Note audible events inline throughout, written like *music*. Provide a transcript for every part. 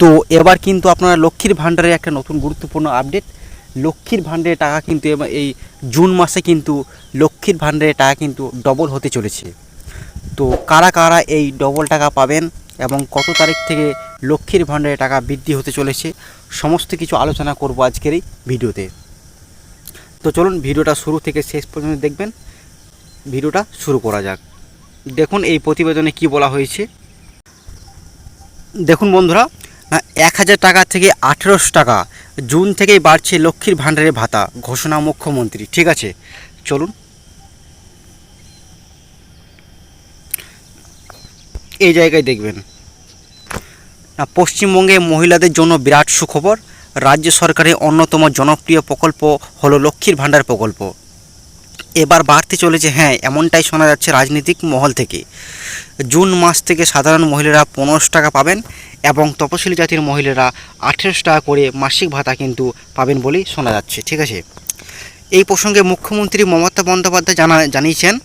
তো এবার কিন্তু আপনারা লক্ষ্মীর ভাণ্ডারের একটা নতুন গুরুত্বপূর্ণ আপডেট লক্ষ্মীর ভাণ্ডারের টাকা কিন্তু এই জুন মাসে কিন্তু লক্ষ্মীর ভাণ্ডারের টাকা কিন্তু ডবল হতে চলেছে। তো কারা কারা এই ডবল টাকা পাবেন এবং কত তারিখ থেকে লক্ষ্মীর ভাণ্ডারের টাকা বৃদ্ধি হতে চলেছে, সমস্ত কিছু আলোচনা করব আজকের এই ভিডিওতে। তো চলুন ভিডিওটা শুরু থেকে শেষ পর্যন্ত দেখবেন। ভিডিওটা শুরু করা যাক। দেখুন এই প্রতিবেদনে কি বলা হয়েছে। দেখুন বন্ধুরা এক হাজার টাকা থেকে আঠেরোশো টাকা। জুন থেকেই বাড়ছে লক্ষ্মীর ভাণ্ডারের ভাতা, ঘোষণা মুখ্যমন্ত্রী। ঠিক আছে, চলুন। এই জায়গায় দেখবেন। না, পশ্চিমবঙ্গে মহিলাদের জন্য বিরাট সুখবর, রাজ্য সরকারের অন্যতম জনপ্রিয় প্রকল্প হলো লক্ষ্মীর ভাণ্ডার প্রকল্প। এবার বাড়তে চলেছে হ্যাঁ এমনটাই শোনা যাচ্ছে রাজনৈতিক মহল থেকে। জুন মাস থেকে সাধারণ মহিলারা পনেরোশো টাকা পাবেন এবং তপশিলি জাতির মহিলারা আঠেরোশো টাকা করে মাসিক ভাতা কিন্তু পাবেন বলেই শোনা যাচ্ছে, ঠিক আছে? এই প্রসঙ্গে মুখ্যমন্ত্রী মমতা বন্দ্যোপাধ্যায় জানা, জানিয়েছেন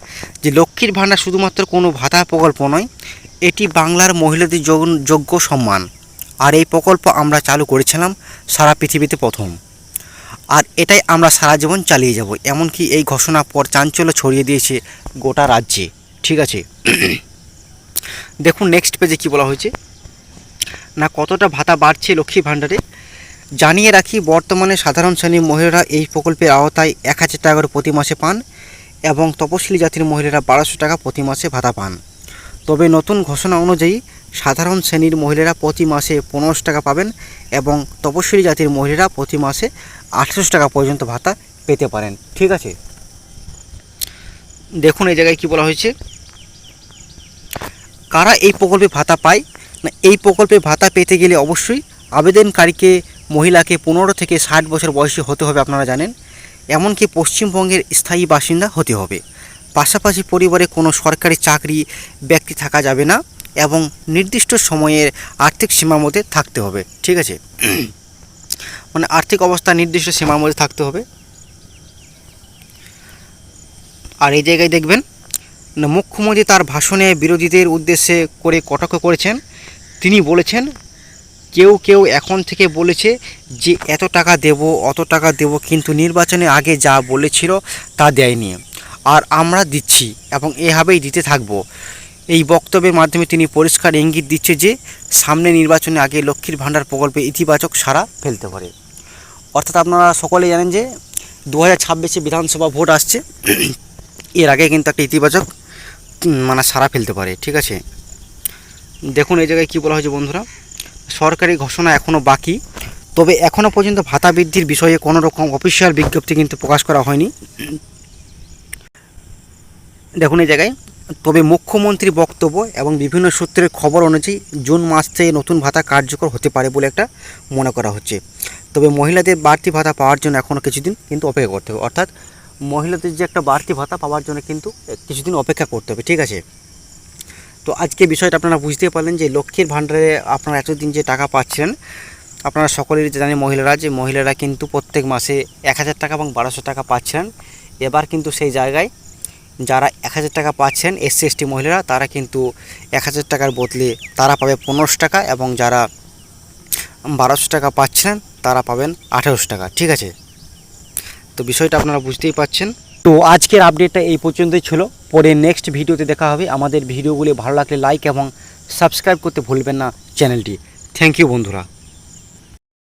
যে লক্ষ্মীর ভাণ্ডার শুধুমাত্র কোনো ভাতা প্রকল্প নয়, এটি বাংলার মহিলাদের যোগ- যোগ্য সম্মান। আর এই প্রকল্প আমরা চালু করেছিলাম সারা পৃথিবীতে প্রথম। আর এটাই আমরা সারা জীবন চালিয়ে যাব, এমনকি এই ঘোষণার পর চাঞ্চল্য ছড়িয়ে দিয়েছে গোটা রাজ্যে, ঠিক আছে? *clears throat* দেখুন নেক্সট পেজে কি বলা হয়েছে? না কতটা ভাতা বাড়ছে লক্ষ্মী ভাণ্ডারে? জানিয়ে রাখি, বর্তমানে সাধারণ শ্রেণির মহিলারা এই প্রকল্পের আওতায় এক হাজার টাকা করে প্রতি মাসে পান এবং তপশিলি জাতির মহিলারা বারোশো টাকা প্রতি মাসে ভাতা পান। তবে নতুন ঘোষণা অনুযায়ী সাধারণ শ্রেণির মহিলারা প্রতি মাসে পনেরোশো টাকা পাবেন এবং তপশিলি জাতির মহিলারা প্রতি মাসে আঠেরোশো টাকা পর্যন্ত ভাতা পেতে পারেন। ঠিক আছে? দেখুন এই জায়গায় কি বলা হয়েছে। কারা এই প্রকল্পে ভাতা পায়? এই প্রকল্পে ভাতা পেতে গেলে অবশ্যই আবেদনকারীকে, মহিলাকে পনেরো থেকে ষাট বছর বয়সী হতে হবে আপনারা জানেন। এমনকি পশ্চিমবঙ্গের স্থায়ী বাসিন্দা হতে হবে। পাশাপাশি পরিবারে কোনো সরকারি চাকরি ব্যক্তি থাকা যাবে না এবং নির্দিষ্ট সময়ের আর্থিক সীমার মধ্যে থাকতে হবে, ঠিক আছে? মানে আর্থিক অবস্থা নির্দিষ্ট সীমার মধ্যে থাকতে হবে। আর এই জায়গায় দেখবেন মুখ্যমন্ত্রী তার ভাষণে বিরোধীদের উদ্দেশ্যে করে কটাক্ষ করেছেন। তিনি বলেছেন, কেউ কেউ এখন থেকে বলেছে যে, এত টাকা দেব, অত টাকা দেব, কিন্তু নির্বাচনের আগে যা বলেছিল তা দেয়নি। আর আমরা দিচ্ছি এবং এভাবেই দিতে থাকব। এই বক্তব্যের মাধ্যমে তিনি পরিষ্কার ইঙ্গিত দিচ্ছে যে, সামনে নির্বাচনের আগে লক্ষ্মীর ভাণ্ডার প্রকল্পে ইতিবাচক সাড়া ফেলতে পারে। অর্থাৎ আপনারা সকলেই জানেন যে, দু হাজার ছাব্বিশে বিধানসভা ভোট আসছে। এর আগে কিন্তু একটা ইতিবাচক মানে সাড়া ফেলতে পারে, ঠিক আছে? দেখুন এই জায়গায় কী বলা হয়েছে বন্ধুরা, সরকারি ঘোষণা এখনও বাকি, তবে এখনও পর্যন্ত ভাতা বৃদ্ধির বিষয়ে কোনো রকম অফিসিয়াল বিজ্ঞপ্তি কিন্তু প্রকাশ করা হয়নি। দেখুন এই জায়গায়, তবে মুখ্যমন্ত্রী বক্তব্য এবং বিভিন্ন সূত্রের খবর অনুযায়ী জুন মাস থেকে নতুন ভাতা কার্যকর হতে পারে বলে একটা মনে করা হচ্ছে। তবে মহিলাদের বাড়তি ভাতা পাওয়ার জন্য এখনও কিছুদিন কিন্তু অপেক্ষা করতে হবে। অর্থাৎ মহিলাদের যে একটা বাড়তি ভাতা পাওয়ার জন্য কিন্তু কিছুদিন অপেক্ষা করতে হবে, ঠিক আছে? তো আজকে বিষয়টা আপনারা বুঝতেই পারলেন যে লক্ষ্মীর ভাণ্ডারে আপনারা এতদিন যে টাকা পাচ্ছেন আপনারা সকলেরই জানেন মহিলারা, যে মহিলারা কিন্তু প্রত্যেক মাসে এক হাজার টাকা এবং বারোশো টাকা পাচ্ছেন এবার কিন্তু সেই জায়গায় যারা এক হাজার টাকা পাচ্ছেন, এসসি, এসটি মহিলারা, তারা কিন্তু এক হাজার টাকার বদলে তারা পাবে পনেরোশো টাকা এবং যারা বারোশো টাকা পাচ্ছেন, তারা পাবেন আঠেরোশো টাকা। ঠিক আছে? তো বিষয়টা আপনারা বুঝতেই পাচ্ছেন তো আজকের আপডেটটা এই পর্যন্তই ছিল। পরে নেক্সট ভিডিওতে দেখা হবে। আমাদের ভিডিওগুলি ভালো লাগলে লাইক এবং সাবস্ক্রাইব করতে ভুলবেন না চ্যানেলটি। থ্যাংক ইউ বন্ধুরা।